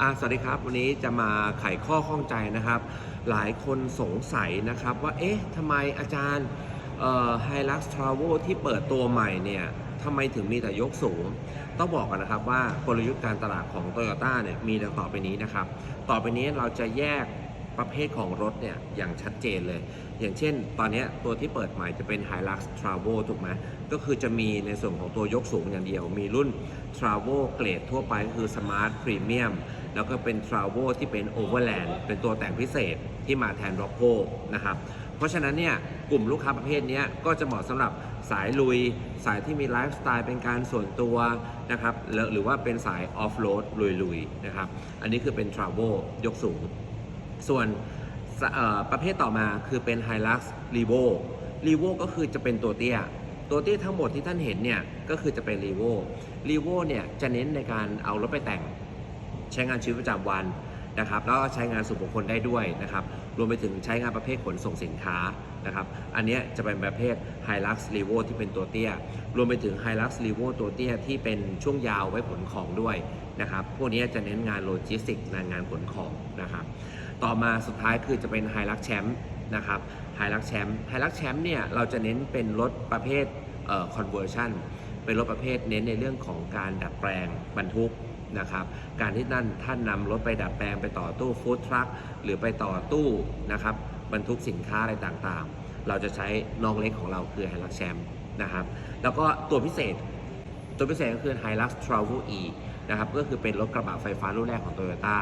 อ่าสวัสดีครับวันนี้จะมาไขข้อข้องใจนะครับ หลายคนสงสัยนะครับว่าเอ๊ะทำไมอาจารย์ไฮลักซ์ทราเวลที่เปิดตัวใหม่เนี่ยทำไมถึงมีแต่ยกสูง ต้องบอกกันนะครับว่ากลยุทธ์การตลาดของ t o y ยต้เนี่ยมีดังต่อไปนี้นะครับ ต่อไปนี้เราจะแยกประเภทของรถเนี่ยอย่างชัดเจนเลย อย่างเช่น ตอนนี้ตัวที่เปิดใหม่จะเป็น Hilux Travel ถูกไหมก็คือจะมีในส่วนของตัวยกสูงอย่างเดียว มีรุ่น Travel เกรดทั่วไปก็คือ Smart Premium แล้วก็เป็น Travel ที่เป็น Overland เป็นตัวแต่งพิเศษที่มาแทน r o c k o นะครับเพราะฉะนั้นเนี่ยกลุ่มลูกค้าประเภทนี้ก็จะเหมาะสำหรับสายลุย สายที่มีไลฟ์สไตล์เป็นการส่วนตัวนะครับหรือว่าเป็นสายออฟโรดลุยๆนะครับอันนี้คือเป็น Travel ยกสูง ส่วนประเภทต่อมาคือเป็น Hilux r e v o r e v o ก็คือจะเป็นตัวเตี้ย ตัวเตี้ยทั้งหมดที่ท่านเห็นเนี่ยก็คือจะเป็น r e v o r e v o เนี่ยจะเน้นในการเอารถไปแต่ง ใช้งานชีวิตประจำวันนะครับแล้วก็ใช้งานส่วนบุคคลได้ด้วยนะครับรวมไปถึงใช้งานประเภทขนส่งสินค้านะครับอันนี้จะเป็นประเภท Hilux r e v o ที่เป็นตัวเตี้ย รวมไปถึง Hilux r e v o ตัวเตี้ยที่เป็นช่วงยาวไว้ขนของด้วยนะครับพวกนี้จะเน้นงานโลจิสติกส์งานงานขนของนะครับต่อมาสุดท้ายคือจะเป็น Hilux Champ นะครับ Hilux Champ Hilux Champ เนี่ยเราจะเน้นเป็นรถประเภทเอ่อ conversion เป็นรถประเภทเน้นในเรื่องของการดัดแปลงบรรทุก นะครับ การที่นั่นท่านนำรถไปดัดแปลงไปต่อตู้ฟู้ดทรัคหรือไปต่อตู้นะครับบรรทุกสินค้าอะไรต่างๆ เราจะใช้น้องเล็กของเราคือ Hilux Champ นะครับ แล้วก็ตัวพิเศษ ตัวพิเศษก็คือ Hilux Travel E นะครับก็คือเป็นรถกระบะไฟฟ้ารุ่นแรกของ Toyota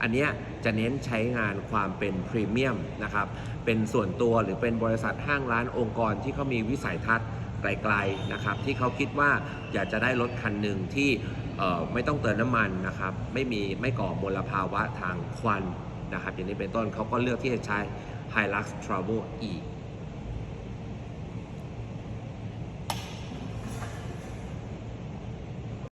อันนี้จะเน้นใช้งานความเป็นพรีเมียมนะครับ เป็นส่วนตัวหรือเป็นบริษัทห้างร้านองค์กรที่เขามีวิสัยทัศน์ ไกลๆนะครับที่เขาคิดว่าอยากจะได้รถคันหนึ่งที่ไม่ต้องเติมน้ำมันนะครับไม่มีไม่ก่อมลภาวะทางควันนะครับอย่างนี้เป็นต้นเขาก็เลือกที่จะใช้ Hilux Travel E